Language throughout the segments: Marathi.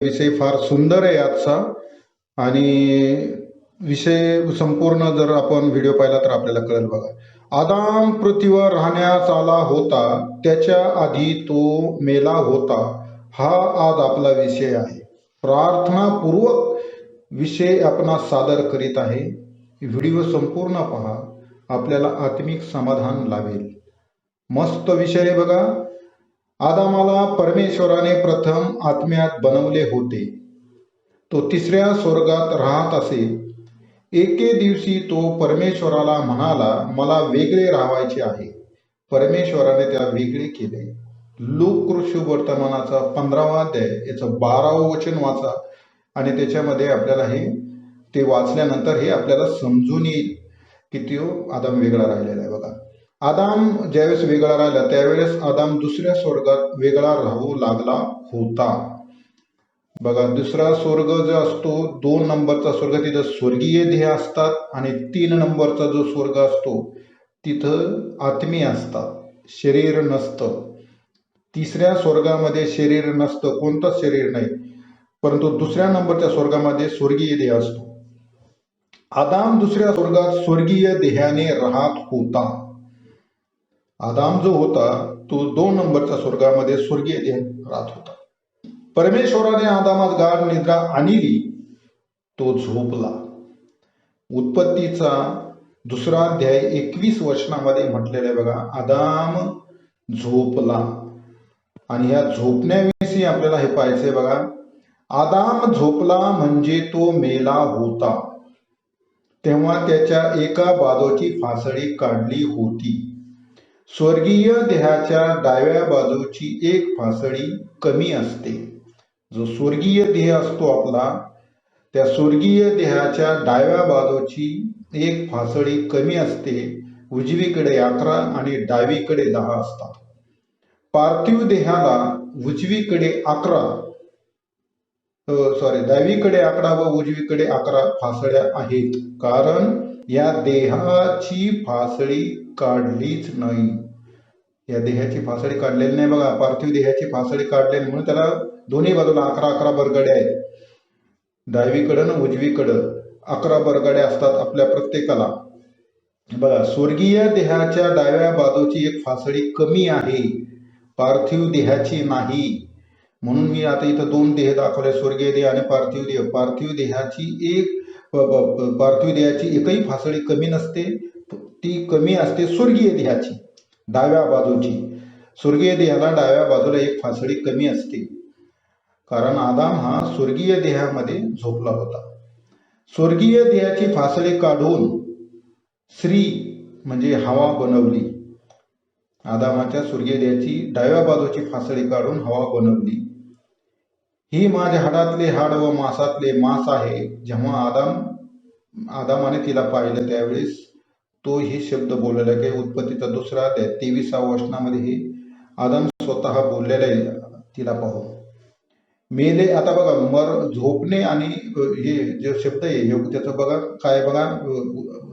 विषय फार सुंदर आहे आजचा. आणि विषय संपूर्ण जर आपण व्हिडिओ पाहिला तर आपल्याला कळेल बघा. आदाम पृथ्वीवर राहण्यास आला होता त्याच्या आधी तो मेला होता. हा आज आपला विषय आहे. प्रार्थनापूर्वक विषय आपणास सादर करीत आहे. व्हिडिओ संपूर्ण पहा आपल्याला आत्मिक समाधान लावेल मस्त विषय आहे बघा. आदामाला परमेश्वराने प्रथम आत्म्यात बनवले होते. तो तिसऱ्या स्वर्गात राहत असे. एके दिवशी तो परमेश्वराला म्हणाला मला वेगळे राहायचे आहे. परमेश्वराने त्याला वेगळे केले. लोक कृषी वर्तमानाचा पंधरावा अध्याय याचं बारावं वचन वाचा. आणि त्याच्यामध्ये आपल्याला हे ते वाचल्यानंतर हे आपल्याला समजून येईल की तो वेगळा राहिलेला आहे. बघा. आदाम ज्यावेळेस वेगळा राहिला त्यावेळेस आदाम दुसऱ्या स्वर्गात वेगळा राहू लागला होता. बघा दुसरा स्वर्ग जो असतो दोन नंबरचा स्वर्ग तिथं स्वर्गीय ध्येय असतात आणि तीन नंबरचा जो स्वर्ग असतो तिथं आत्मीय असतात शरीर नसतं. तिसऱ्या स्वर्गामध्ये शरीर नसतं कोणतंच शरीर नाही परंतु दुसऱ्या नंबरच्या स्वर्गामध्ये स्वर्गीय देह असतो. आदाम दुसऱ्या स्वर्गात स्वर्गीय देहाने राहत होता. आदाम जो होता तो दोन नंबरच्या स्वर्गामध्ये स्वर्गीय देह राहत होता. परमेश्वराने आदामात गाढ निद्रा आणली तो झोपला. उत्पत्तीचा दुसरा अध्याय एकवीस वचनामध्ये म्हटलेला आहे बघा आदाम झोपला. आणि या झोपण्याविषयी आपल्याला हे पाहायचंय बघा आदाम झोपला म्हणजे तो मेला होता. तेव्हा त्याच्या एका बाजूची फासळी काढली होती. स्वर्गीय देहाच्या डाव्या बाजूची एक फासळी कमी असते. जो स्वर्गीय देह असतो आपला त्या स्वर्गीय देहाच्या डाव्या बाजूची एक फासळी कमी असते. उजवीकडे अकरा आणि डावीकडे दहा असतात. पार्थिव देहाला उजवीकडे अकरा सॉरी डावीकडे अकरा व उजवीकडे अकरा फासळ्या आहेत. कारण या देहाची फासळी काढलीच नाही. या देहाची फासळी काढलेली नाही बघा. पार्थिव देहाची फासळी काढलेली म्हणून त्याला दोन्ही बाजूला अकरा अकरा बरगड्या आहेत. डावीकडं आणि उजवीकडं अकरा बरगड्या असतात आपल्या प्रत्येकाला. बघा स्वर्गीय देहाच्या डाव्या बाजूची एक फासळी कमी आहे. पार्थिव देहाची नाही. म्हणून मी आता इथं दोन देह दाखवले स्वर्गीय देह आणि पार्थिव देह. पार्थिव देहाची एक पार्थिव देहाची एकही फासळी कमी नसते ती कमी असते स्वर्गीय देहाची डाव्या बाजूची. स्वर्गीय देहाला डाव्या बाजूला एक फासळी कमी असते. कारण आदाम हा स्वर्गीय देहामध्ये झोपला होता. स्वर्गीय देहाची फासळी काढून स्त्री म्हणजे हवा बनवली. आदामाच्या स्वर्गीय देहाची डाव्या बाजूची फासळी काढून हवा बनवली. ही माझ्या हाडातले हाड व मांसातले मांस आहे. जेव्हा आदाम आदामाने तिला पाहिलं त्यावेळेस तो हे शब्द बोललेला आहे. काही उत्पत्तीचा दुसरा अध्याय तेविसाव्या वचनामध्ये हे आदाम स्वतः बोललेला आहे. तिला पाहून मेले आता बघा मर झोपणे आणि हे जे शब्द आहे योग त्याचं बघा काय बघा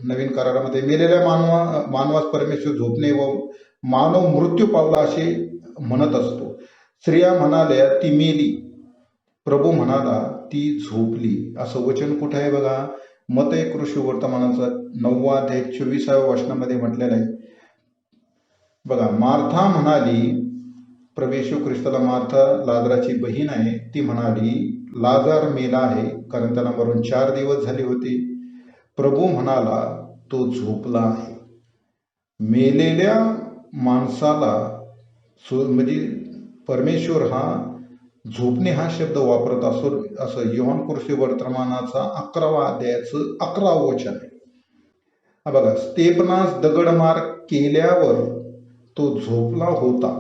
नवीन करारामध्ये मेलेल्या मानवा मानवास परमेश्वर झोपणे व मानव मृत्यू पावला असे म्हणत असतो. स्त्रिया म्हणाल्या ती मेली. प्रभू म्हणाला ती झोपली. असं वचन कुठं आहे बघा? मत कृषी वर्तमानाचा नववा अध्याय चोवीसाव्या वचनामध्ये म्हटलेलं आहे. बघा मार्था म्हणाली प्रवेशू ख्रिस्ताला मार्था लाजराची बहीण आहे. ती म्हणाली लाजार मेला आहे कारण त्याला मरून चार दिवस झाले होते. प्रभू म्हणाला तो झोपला आहे. मेलेल्या माणसाला म्हणजे परमेश्वर हा झोपणे हा शब्द वापरत असो असं योहान कृषी वर्तमानाचा अकरावा अध्यायाचं अकरा वचन आहे. हा बघा स्तेपनास दगडमार केल्यावर तो झोपला होता.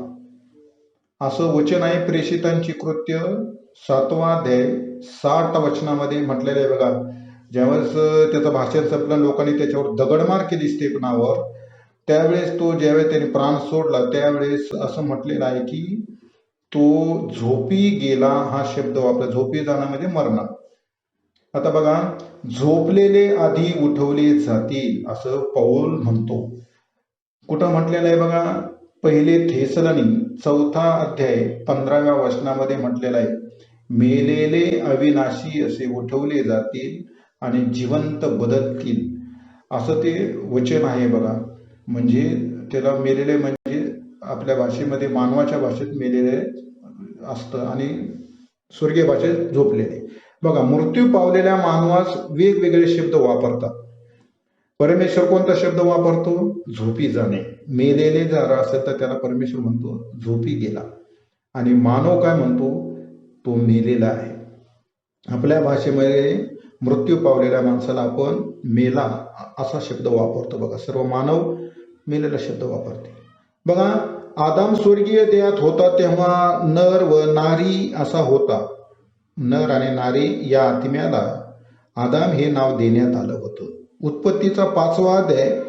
असं वचन आहे प्रेषितांची कृत्य सातवा अध्याय साठ वचनामध्ये म्हटलेलं आहे बघा. ज्यावेळेस त्याचं भाषण संपलं लोकांनी त्याच्यावर दगडमार केली स्टेपनावर त्यावेळेस तो ज्यावेळेस त्याने प्राण सोडला त्यावेळेस असं म्हटलेलं आहे की तो झोपी गेला हा शब्द वापरा झोपी जाणं म्हणजे मरणं. आता बघा झोपलेले आधी उठवले जातील असं पौल म्हणतो. कुठं म्हटलेलं आहे बघा? पहिले थेसलनी चौथा अध्याय पंधराव्या वचनामध्ये म्हटलेला आहे मेलेले अविनाशी असे उठवले जातील आणि जिवंत बदलतील. असं ते वचन आहे बघा. म्हणजे त्याला मेलेले म्हणजे आपल्या भाषेमध्ये मानवाच्या भाषेत मेलेले असतं आणि स्वर्गीय भाषेत झोपलेले. बघा मृत्यू पावलेल्या मानवास वेगवेगळे शब्द वापरतात. परमेश्वर कोणता शब्द वापरतो? झोपी जाणे. मेलेले जर असेल तर त्याला परमेश्वर म्हणतो झोपी गेला. आणि मानव काय म्हणतो? तो मेलेला आहे. आपल्या भाषेमध्ये मृत्यू पावलेल्या माणसाला आपण मेला असा शब्द वापरतो. बघा सर्व मानव मेलेला शब्द वापरते. बघा आदाम स्वर्गीय देहात होता तेव्हा नर व नारी असा होता. नर आणि नारी या आत्म्याला आदाम हे नाव देण्यात आलं होतं. उत्पत्तीचा पाचवा अध्याय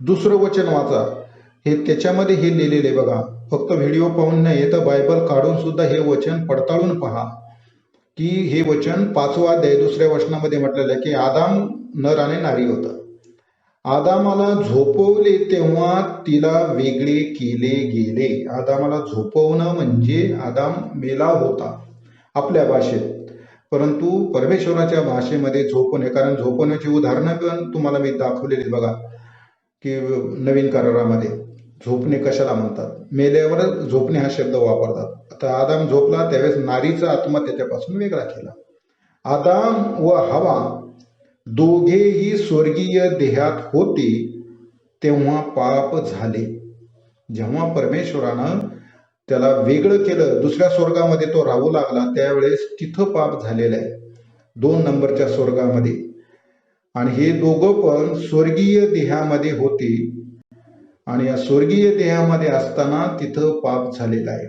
दुसरं वचन वाचा. हे त्याच्यामध्ये हे लिहिलेले आहे बघा. फक्त व्हिडिओ पाहून नाही तर बायबल काढून सुद्धा हे वचन पडताळून पहा. की हे वचन पाचवा अध्याय दुसऱ्या वचनामध्ये म्हटलेलं आहे की आदाम नर आणि नारी होता. आदामाला झोपवले तेव्हा तिला वेगळे केले गेले. आदामाला झोपवणं म्हणजे आदाम मेला होता आपल्या भाषेत. परंतु परमेश्वराच्या भाषेमध्ये झोपणे कारण झोपवण्याची उदाहरणं पण तुम्हाला मी दाखवलेली बघा की नवीन करारामध्ये. झोपणे कशाला म्हणतात? मेल्यावरच झोपणे हा शब्द वापरतात. आता आदाम झोपला त्यावेळेस नारीचा आत्मा त्याच्यापासून वेगळा केला. आदाम व हवा दोघेही स्वर्गीय देहात होते तेव्हा पाप झाले. जेव्हा परमेश्वरानं त्याला वेगळं केलं दुसऱ्या स्वर्गामध्ये तो राहू लागला त्यावेळेस तिथं पाप झालेलं आहे दोन नंबरच्या स्वर्गामध्ये. आणि हे दोघं पण स्वर्गीय देहामध्ये होते. आणि या स्वर्गीय देहामध्ये असताना तिथं पाप झालेलं आहे.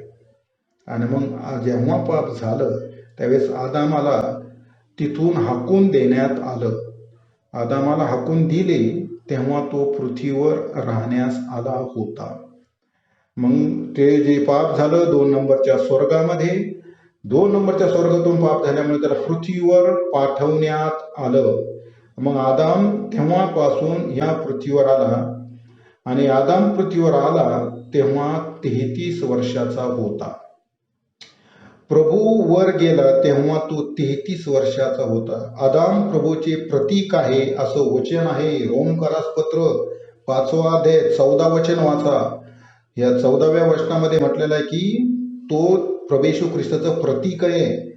आणि मग जेव्हा पाप झालं त्यावेळेस आदामाला तिथून हाकून देण्यात आलं. आदामाला हाकून दिले तेव्हा तो पृथ्वीवर राहण्यास आला होता. मग ते जे पाप झालं दोन नंबरच्या स्वर्गामध्ये दोन नंबरच्या स्वर्गातून पाप झाल्यामुळे त्याला पृथ्वीवर पाठवण्यात आलं. मग आदाम तेव्हापासून या पृथ्वीवर आला आणि आदाम पृथ्वीवर आला तेव्हा तेहतीस वर्षाचा होता. प्रभू वर गेला तेव्हा तो तेहतीस वर्षाचा होता. आदाम प्रभूचे प्रतीक आहे असं वचन आहे रोमकरास पत्र पाचवा अध्याय चौदा वचन वाचा. या चौदाव्या वचनामध्ये म्हटलेलं आहे की तो प्रभेशू ख्रिस्ताचं प्रतीक आहे.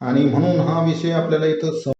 आणि म्हणून हा विषय आपल्याला इथं